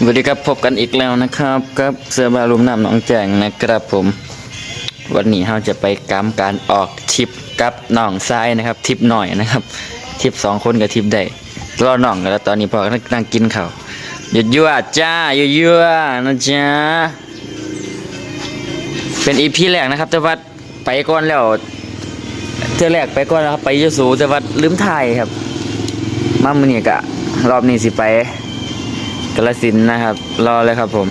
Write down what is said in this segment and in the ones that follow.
สวัสดีครับพบกันอีกแล้วนะครับกับเสือบารุมน้ำหนองแจงนะครับผม วันนี้เราจะไปกำการออกทริปกับน้องซ้ายนะครับทริปหน่อยนะครับทริปสองคนกับทริปใดรอน้องกันแล้วตอนนี้พอกำลังนั่งกินข้าวหยุดยั่วจ้าหยุดยั่วนะจ๊ะเป็นอีพีแรกนะครับแต่ว่าไปก่อนแล้วเทื่อแรกไปก่อนแล้วไปยโสูแต่ว่าลืมถ่ายครับมามือนี้กะรอบนี้สิไป กระสินนะครับ รอเลยครับผม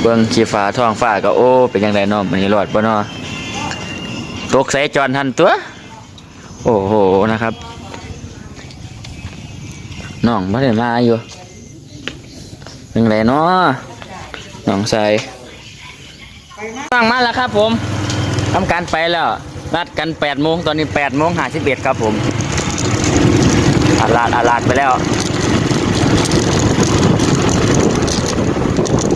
เบื้องขีฟ้าท้องฟ้าก็โอ้เป็นยังไงน้อมมันรอดปะเนาะตกใส่จอนทันตัว โอ้โหนะครับน้องไม่ได้มาอยู่เป็นไรเนาะน้องใส่ฟังมาแล้วครับผมทำการไปแล้วนัดกัน8โมงตอนนี้8โมง51ครับผมอาลาดอาลาดไปแล้ว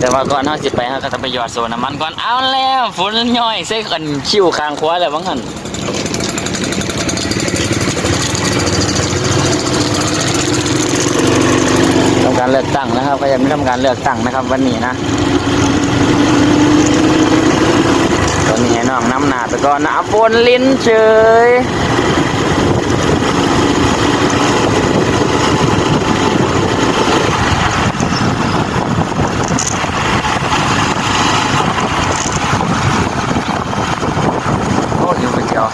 แต่ว่าก่อนเราสิไปเราก็ต้องไปหยอดโซน้ำมันก่อนเอาแล้วฝนย่อยใส่กันคิ้วคางขวาแล้วบ้างหันทำการเลือกตั้งนะครับก็ยังไม่ทำการเลือกตั้งนะครับ วันนี้นะตอนนี้หน้องน้ำหนาไปก่อนนะฝนลิ้นเฉย โอ้หิวไปเจียว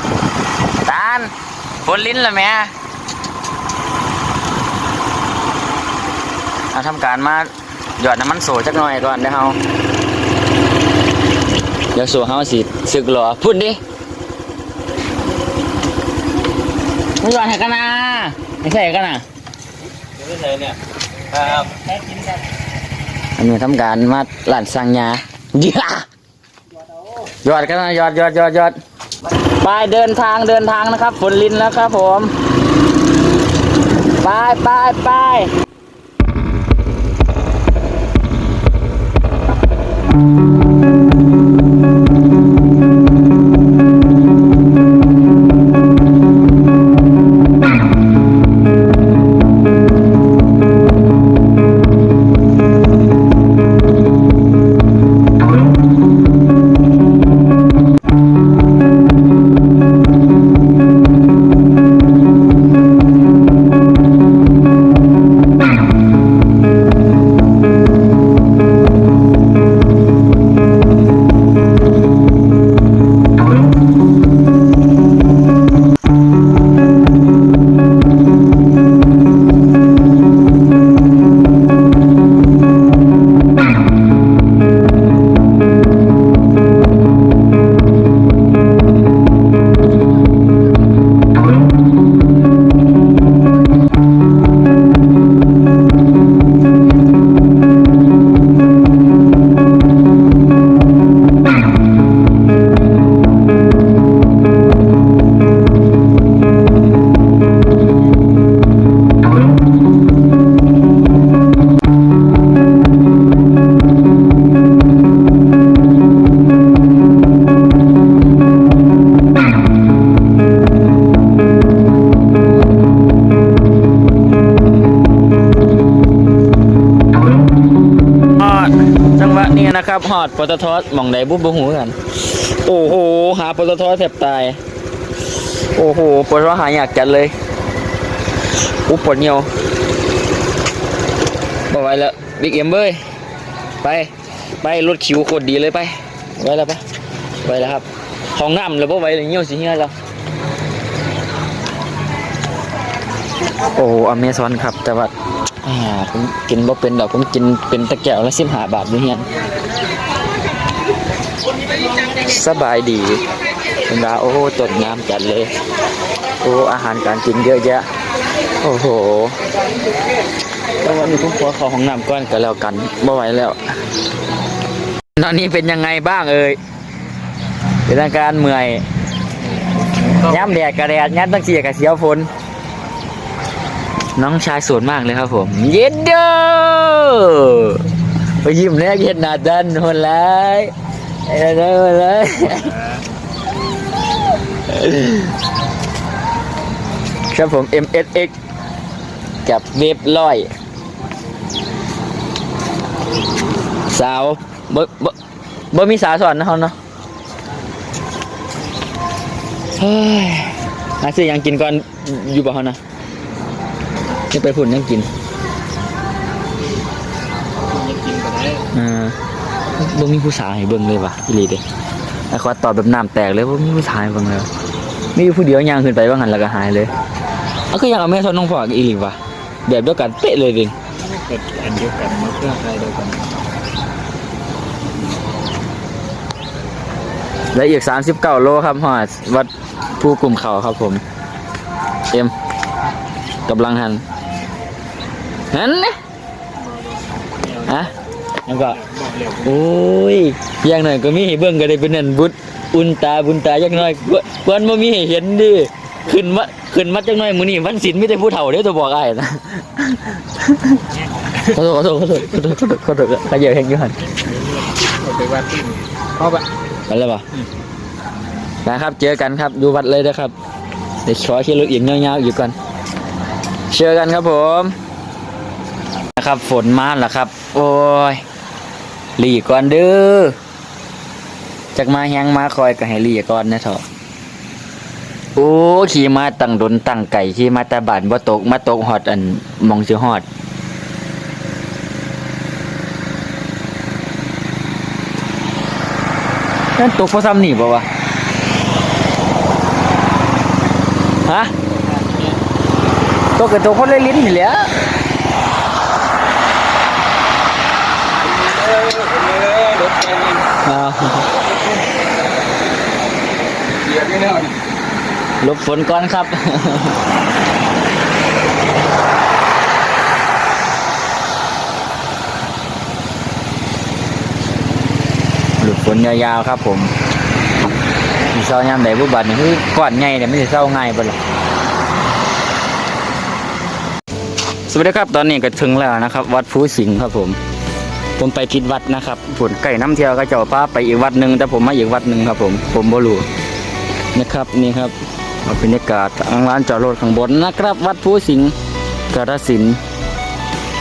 ตาลฝ นลิ้นละแม่เอาทำการมาหยอดน้ำมันโซจักหน่อยก่อนเดี๋ยวเฮาเดี๋ยวโซเฮาสิสึกหรอพูดดิไม่หยอดให้กันนะไม่ใช่กันนะไม่ใช่เนี่ยครับอันนี้ทำการมาหลานสั่งยาเดี๋ยวหยอดกันนะหยอดหยอดหยอดหยอด ไปเดินทางเดินทางนะครับ ฝนลินแล้วครับผม ไปไปไปฮ ตทหมองใดบุบบูหูกัน โอ้โห หาปตทแทบตาย โอ้โหปตทหาอยากจัดเลยอุปปวดเหนียวบ่ไหวแล้วบิ๊กเอ็มเบ้ยไปไปรถคิวโคตรดีเลยไปไว้แล้วไปไปแล้วครับห้องน้ำแล้วบ่ไหวเลยเหี่ยวสิเหี่ยแล้วโอ้อเมซอนครับ แต่ว่าอ่าผมกินบ่เป็นดอกผมกินเป็นตะแก้วละสิบห้าบาทอยู่เฮียน สบายดีเป็นดาโอ้ต้นงามจัดเลย โอ้อาหารการกินเยอะแยะ โอ้โหแล้ววันนี้ผมขอข้าห้องน้ำก่อนก็แล้วกันบ่ไหวแล้ว ตอนนี้เป็นยังไงบ้างเอ่ยเป็นอาการเมื่อยย้ำแดดกระแดดยัดตั้งเสียกับเสียวฝนน้องชายสวยมากเลยครับผม เย็นเด้อไปยิ้มแรกเย็นหนาดันคนไรไอ้ เด้อคนไรครับผม MSX กับเวฟร้อยสาวบ่บ่บ่มีสาวสอนนะเขาเนาะเฮ้ยหาซื้อหยังกินก่อนอยู่บ่เขานะจะไปพุ่นยังกินยังกินกันได้อ่า บ่มีผู้ชายให้เบิ่งเลยว่ะอีหลีเด้ไอ้ขอตอบแบบน้ำแตกเลยบ่มีผู้ชายเบิ่งเลยนี่ผู้เดียวย่างขึ้นไปว่างั้นแล้วก็หายเลยเอาคือยังเอาแม่สอนน้องพ่ออีหลีว่ะแบบเดียวกันเป๊ะเลยด้เกิดอันเดียวกันมาเพื่อใครเดียวกันและอีก 39 โลครับฮอดวัดผู้กลุ่มเขาครับผม เอ็มกำลังหันหันนะฮะ แล้วก็บอก็โอ้ยอย่างหน่อยก็มีให้เบิ่งก็ได้เป็นนั่นบุญอุนตาบุญตาอย่างน้อยกวนบ่มีให้เห็นดิขึ้นมาขึ้นมาจังน้อยมื้อนี้วันศีลป์มีแต่ผู้เฒ่าเด้อตัวบอกอ้ายนะขอโทษขอโทษขอโทษขอโทษขอโทษขอโทษขยับแฮงอยู่หั่นไปวัดที่เข้าไปไปแล้วป่ะนะครับเจอกันครับดูวัดเลยนะครับเดี๋ยวขอขี่รถอีกเงาๆอยู่ก่อนเจอกันครับผมนะครับฝนมาแล้วครับ โอ้ย หลีก่อนเด้อจากมาแฮงมาคอยก็ให้หลีก่อนนะเถอะโอ้ขี่มาตั้งดนตั้งไก่ขี่มาแตาบานบ่ตกมาตกฮอดอันมองสิฮอดนั่นตกเพราะซ้ำนี่ป่าวะฮะตกกับตกเพราะเล่นลิ้นนี่แหละ รถแกนี่ อ้าว เหยียบไม่แน่น ห ลบฝนก่อนครับ หลุดฝนยาวๆครับผมมีเศร้ายามใดผู้บัดนี่คือก้อนใหญ่เนี่ยไม่ใช่เศร้าง่ายบ่ล่ะสวัสดีครับ ตอนนี้ก็ถึงแล้วนะครับ วัดภูสิงห์ครับผม ผมไปผิดวัดนะครับผลไก่น้ำเที่ยวก็เจ้าป้าไปอีกวัดหนึ่งแต่ผมมาอีกวัดหนึ่งครับ ผมผมบ่รู้นะครับนี่ครับเอาบรรยากาศทางร้านจอดรถข้างบนนะครับ วัดภูสิงห์กาฬสินธุ์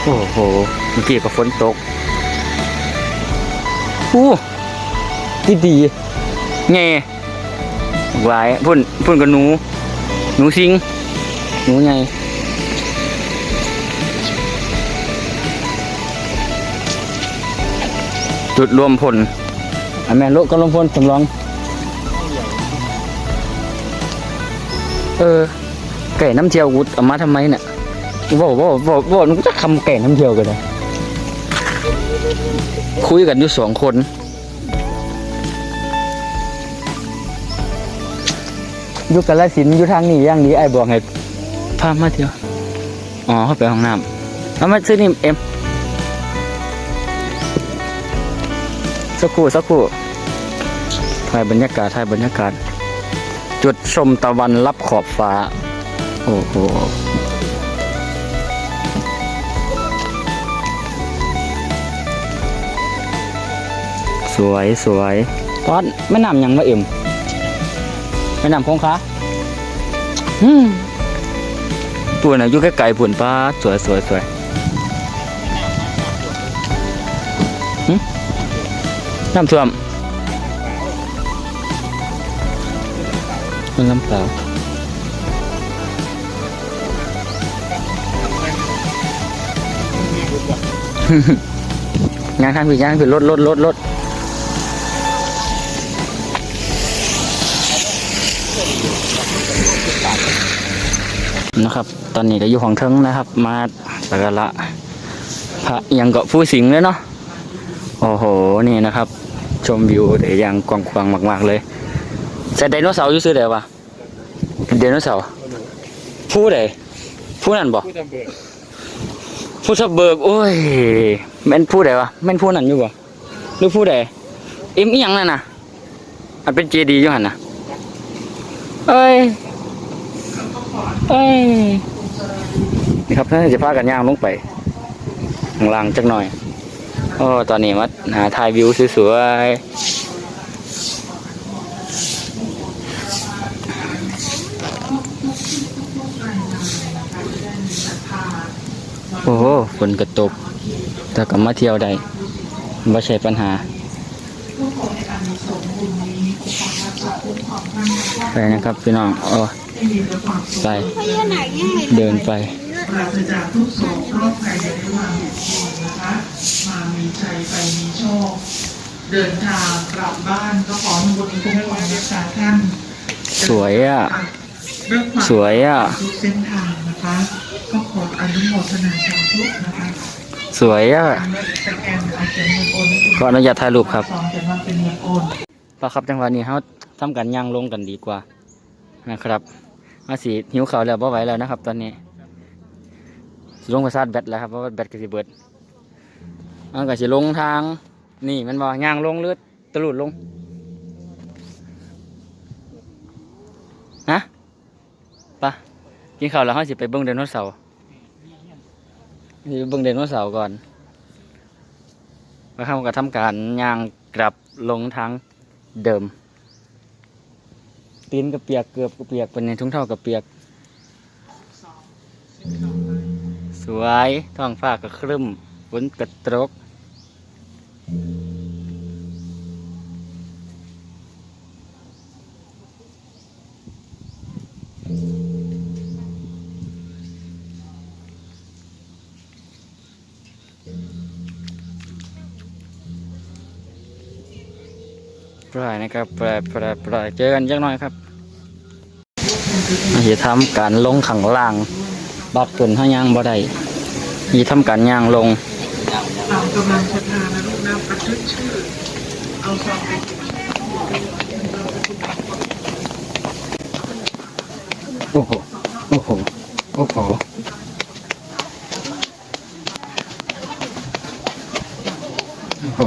โอ้โหเมื่อกี้ก็ฝนตกอู้ดีดีๆแง่หวายพุ่นพุ่นกับหนู หนูสิงหนูไง จุดรวมพลอันแม่นโลกก็รวมพลสำรอง เออ ไก่น้ำเจียวกูเอามาทำไมเนี่ยบอกบอกบอกบอกมันก็จะคำไก่น้ำเจียวกันเลยคุยกันอยู่สองคนอยู่กันละสินธุ์อยู่ทางนี้อย่างนี้ไอ้บอกให้พามาเที่ยว อ๋อเขาไปห้องน้ำเอามาซื้อนี่เอ็ม สักครู่สักครู่ถ่ายบรรยากาศถ่ายบรรยากาศ จุดชมตะวันรับขอบฟ้า โอ้โหสวยสวยตอนแม่น้ำยังมาเอ็มแม่น้ำคงคาอืมปุ่นอะอยู่ใกล้ๆปุ่นป้าดสวยสวยสวย น้ำท่วมเป็นน้ำเปล่ายางข้างผิดยางผิดรถรถรถรถนะครับ ตอนนี้ก็อยู่ของเทิงนะครับ มาสักการะพระยังเกาะผู้สิงห์เลยเนาะโอ้โห นี่นะครับ ชมวิวได้อย่างกว้างๆมาก ๆ เลยแต่ไดโนเสาร์อยู่ซื้อไดวะไดโนเสาร์ผู้ใดผู้นั่นบอกผู้ทับเบิกโอ้ยแม่นผู้ใดวะแม่นผู้นั่นอยู่บ่หรือผู้ใดเอ็มอีหยังนั่นน่ะอันเป็นเจดีย์อยู่หันน่ะเอ้ยเอ้ยนี่ครับน่านจะพากันย่างลงไปข้างล่างจักหน่อย โอ้ตอนนี้มาหาถ่ายวิวสวยๆ โอ้โหฝนกระตก แต่ก็มาเที่ยวได้ไม่ใช่ปัญหาไปนะครับพี่น้องโอ้ไปเดินไป ปราศจากทุกโศกโรคภัยในระหว่างเหตุผลนะคะ มามีชัยไปมีโชค เดินทางกลับบ้านก็ขอให้บุญคุ้มครองรักษาท่านสวยอะเรื่องความสวยอะทุกเส้นทางนะคะ ก็ขออนุโมทนาสาธุนะคะสวยอะทางสแกนอาจจะเงินโอนให้คุณขออนุญาตถ่ายรูปครับสองจะมาเป็นเงินโอนปะครับจังหวะนี้เขาทำกันย่างลงกันดีกว่านะครับมาสีหิวเขาวแล้วบ่ไหวแล้วนะครับ ตอนนี้ สิลงไปซาดแบตแล้วครับเพราะว่าแบตก็สิเบิดมันก็สิลงทาง นี่มันบ่ย่างลงเลือดตลุดลงฮะปะกินข้าวแล้วเขาสิไปเบิ่งไดโนเสาร์สิเบิ่งไดโนเสาร์ก่อนแล้วเขาก็ทำการย่างกลับลงทางเดิมตีนก็เปียกเกือบก็เปียกเป็นในทุ่งเท่ากับเปียก ส วย ท้องฟ้าก็ครึ้มฝนกระตกปล่อยนะครับปล่อยปล่อยปล่อยเจอกันยักหน่อยครับจะทำการลงขังล่าง บัดขึ้นห้าย่างบ่ได้ยีทำการย่างลงตามกำลังศรัทธานะลูกนะบันทึกชื่อเอาซองไปเก็บโอ้โหโอ้โหโอ้โหโอ้โห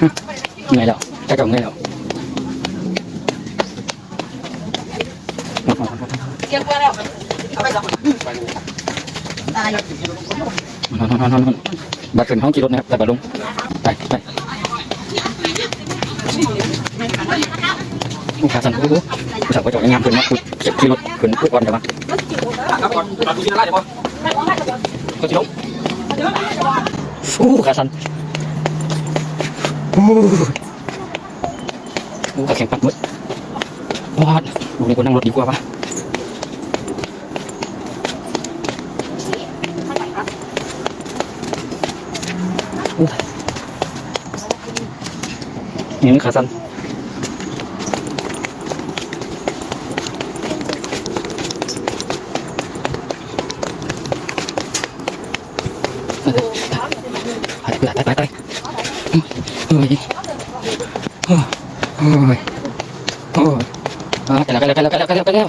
ฮึไงแล้วจะจบไงแล้ว เกี่ยวกับแล้วเอาไปสองตายฮอนบัตรขึ้นห้องกี่รถนะครับแต่บัตรลงไปไปลูกค้าสั่นโอ้โหผู้สาวก็จอดงามขึ้นมาขุดเก็บที่รถขึ้นพูดก่อนเดี๋ยวมาครับก่อนตอนดูที่ร้านเดี๋ยวก่อนก็จะลงอู้ขาสั่นอู้อู้ขาแข็งปัดมืดาดดูในคนนั่งรถดีกว่าปะนี่ขาสั่น ไปไปไปไปเฮ้ยโอ้ยโอ้ยโอ้ยอ่าไปแล้วไปแล้แล้ว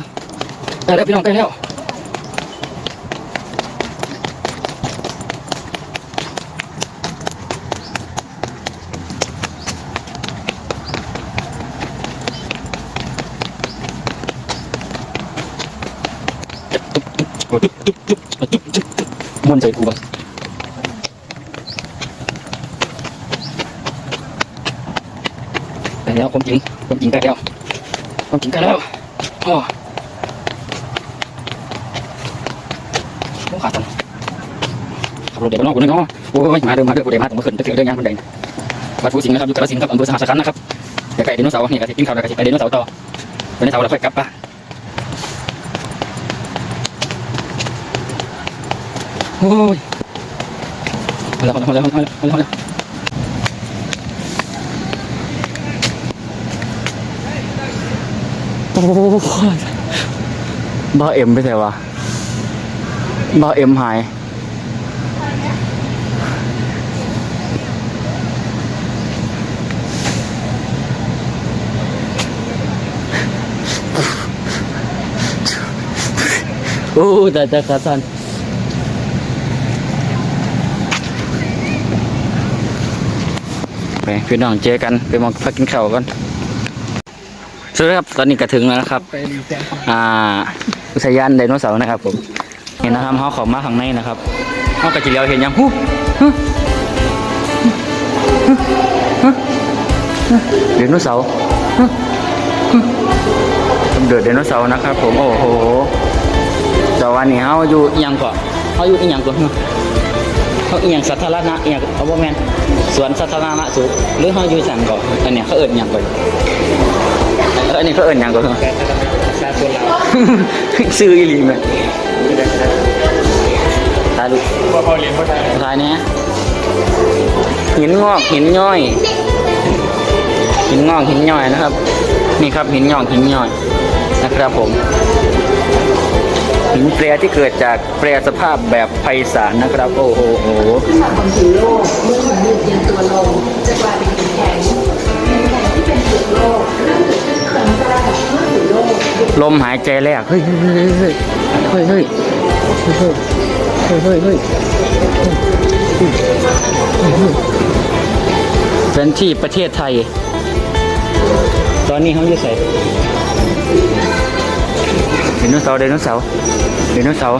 ไปแล้วไปแล้วไปแล้วไปแล้วพี่น้องไปแล้วตุ๊บตุ๊บตุ๊บตุ๊บตุ๊บตุ๊บตุ๊บม้วนใจกูบ้างไปแล้วความจริงความจริงกล้แล้วความจริงกล้แล้ว โอ้โอ้ขาดตันขับรถเดี๋ยวไปนอกคนนึงเนาะโอ้ยมาเดินมาเดินกูเดินมาตรงมาขึ้นตะเกียบเดินยางคนเดินวัดฟูสิงห์นะครับอยู่กาฬสินธุ์ครับอำเภอสหัสขันนะครับเดี๋ยวไก่ไดโนเสาร์นี่ก็จะกินข้าวแล้วก็จะไปไดโนเสาร์ต่อไดโนเสาร์แล้วค่อยกลับปะโอ้ยมาแล้วมาแล้วมาแล้วมาแล้วมาแล้ว โอ้ยบ้าเอ็มไปแต่ว่าบ้าเอ็มหายโอ้แต่จะขาสันไปพี่น้องเจอกัน ไปมองพักกินข้าวกัน สวัสดีครับ ตอนนี้ก็ถึงแล้วนะครับไปดีแจ้งอ่า อุทยานไดโนเสาร์นะครับผมเห็นนะครับเขาเของมาข้างในนะครับเขากระจิเลียวเห็นยังฮู้ฮึฮึฮึฮึไดโนเสาร์ฮึฮึเดือดไดโนเสาร์นะครับ ผม โอ้โหแต่วันนี้เฮาอยู่อีหยังก่อนเฮาอยู่อีหยังก่อนเฮาอีหยังสาธารณะอีหยังเอาบ่แม่นสวนสาธารณะสุขหรือเฮาอยู่จังก่อนอันเนี้ยเขาเอิ้นหยังก่อนเอออันนี้เขาเอิ้นหยังก่อนชาชนเราซื้ออีหลีแม่ตายลูกพอพอเรียนเข้าใจท้ายเนี้ยหินงอกหินย่อย หินงอกหินย่อยนะครับ นี่ครับหินงอกหินย่อยนะครับผมหินแปรที่เกิดจากแปรสภาพแบบไพศาลนะครับ โอ้โหโหขึ้นมาบนผิวโลกเมื่อหินหยุดเย็นตัวลงจะกลายเป็นหินแข็งหินแข็งที่เป็นผิวโลกเริ่มเกิดขึ้นครั้งแรกเมื่อผิวโลมหายใจแรกเฮ้ยเฮ้ยเฮ้ยเฮ้ยเฮ้ยเฮ้ยเฮ้ยเฮ้ยเฮ้ยเป็นที่ประเทศไทย ตอนนี้เขาอยู่ใส่ไดโนเสาร์ไดโนเสาร์ไดโนเสาร์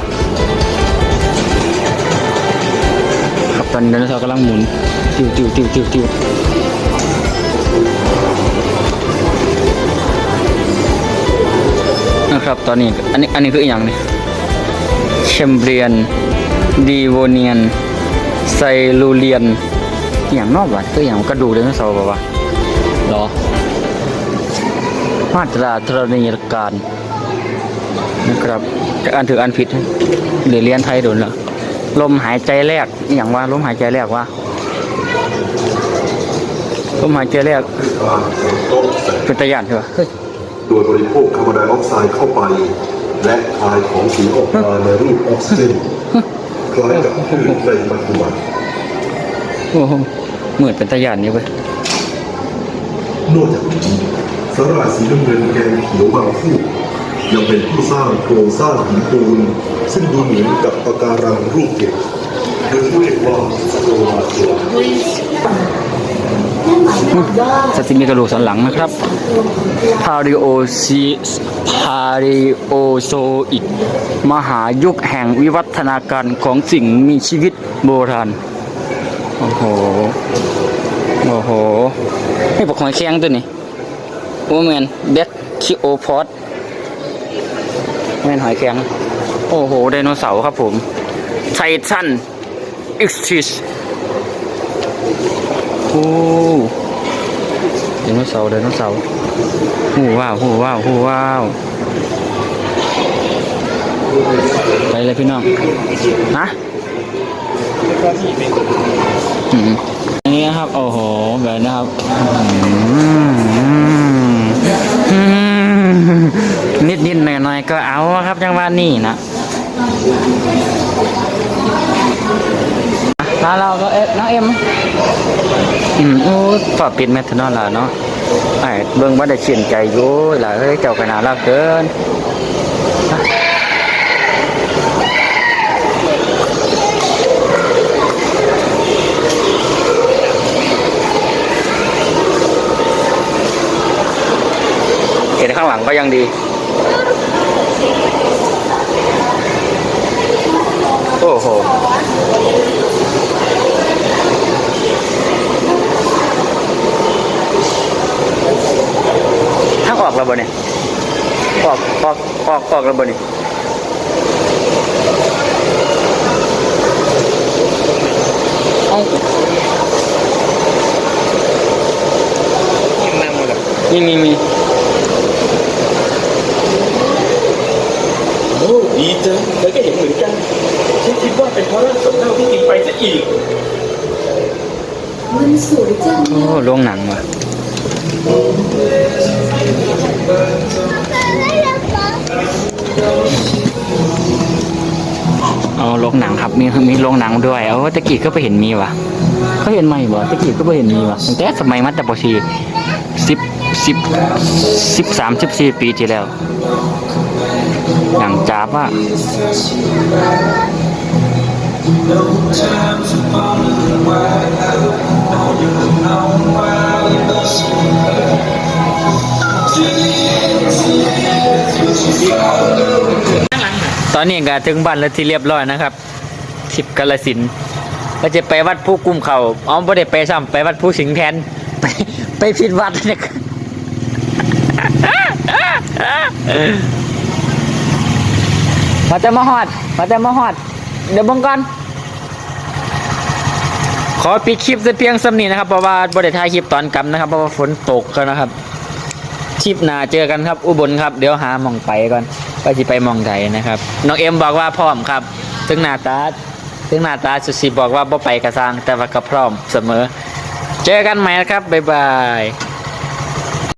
ครับตอนนี้ไดโนเสาร์กำลังหมุน ติวติวติวติวติว ครับตอนนี้ อันนี้อันนี้คืออหย่างนี้แชมเบรียนดีโวเนียน ไซลูเลียนอหย่างนอกวะคืออหย่างกระดูกไดโนเสาร์ป่าวะหรอ มาตราธรณียการนะครับจะอ่านถืออ่านผิดหรือเรียนไทยโดนละลมหายใจแรกอหย่างว่าลมหายใจแรกว่าลมหายใจแรกต้นแสงเป็นตะยานใช่ปะเฮ้ย โดยบริโภคคาร์บอนไดออกไซด์เข้าไป และคายของสีออกมาในรูปออกซิเจนคล้ายกับพืชในปัจจุบันโอ้โหเหมือนเป็นตะยานนี่เว้ยนอกจากนี้สาหร่ายสีน้ำเงินแกงเขียวบางฟูกยังเป็นผู้สร้างโครงสร้างหินปูนซึ่งดูเหมือนกับปะการังรูปเกล็ดโดยเรียกว่าโครมาเซียนั่นหมายความว่าสติมีกระดูกสันหลังนะครับพาริโอซีพาริโอโซอิกมหายุคแห่งวิวัฒนาการของสิ่งมีชีวิตโบราณ โอ้โห โอ้โหนี่บอกหอยแครงตัวนี้โอ้แมนเบสคิโอพอดแมนหอยแครงโอ้โห ไดโนเสาร์ครับผม ไททัน เอ็กซ์ทิสโอ้ ไดโนเสาร์ไดโนเสาร์หูว้าวหูว้าวหูว้าวไปเลยพี่น้องนะอันนี้นะครับ โอ้โหแบบนะครับนิดนิดหน่อยหน่อยก็เอาครับจังหวะนี้นะ แล้วเราก็เอ๊ะน้องเอ็มอืมโอ้ฝาปิดแมทนอลล่ะเนาะไอ้เบิ่งว่าได้ชื่นใจอยู่ล่ะเฮ้ยเจ้าขนาดรักเกินเห็นข้างหลังก็ยังดี โอ้โห ทางออก แล้วบ่เนี่ยออกออกออกออกแล้วบ่เนี่ยเอ้ายิ่งนั่งหมดเลยมีมีมีโอ้ดีจังแล้วก็เห็นเหมือนกัน ฉันคิดว่าเป็นเพราะร่างสมเน่าที่กินไปซะอีก มันสวยจังโอ้โรงหนังว่ะ โรงหนังครับมีมีโรงหนังด้วยเอาตะกี้ก็ไปเห็นมีวะเขาเห็นไหมบ่ตะกี้ก็ไปเห็นมีวะตั้งแต่สมัยมัตตปชีสิบสิบสิบสามสิบสี่ปีที่แล้วหนังจ้าบอะ ตอนนี้ก็ถึงบ้านแล้วที่เรียบร้อยนะครับทิพกาลสินก็จะไปวัดผู้กุมเขาเอาไม่ได้ไปซ้ำไปวัดผู้สิงแทนไปไปผิดวัดเนี่ยมาแต่มาฮอดมาแต่มาฮอด เดี๋ยวบงก่อนขอปิดคลิปเพียงสำนีนะครับเพราะว่าบริถ่ายคลิปตอนกำนะครับเพราะว่าฝนตกกันนะครับคลิปหน้าเจอกันครับ อุบลครับ เดี๋ยวหาหมองไปก่อน ว่าจะไปมองใดนะครับน้องเอ็มบอกว่าพร้อมครับถึงหน้าตาถึงหน้าตาสุสีบอกว่าบ่ไปกระซังแต่ว่าก็พร้อมเสมอ เจอกันใหม่นะครับบ๊ายบาย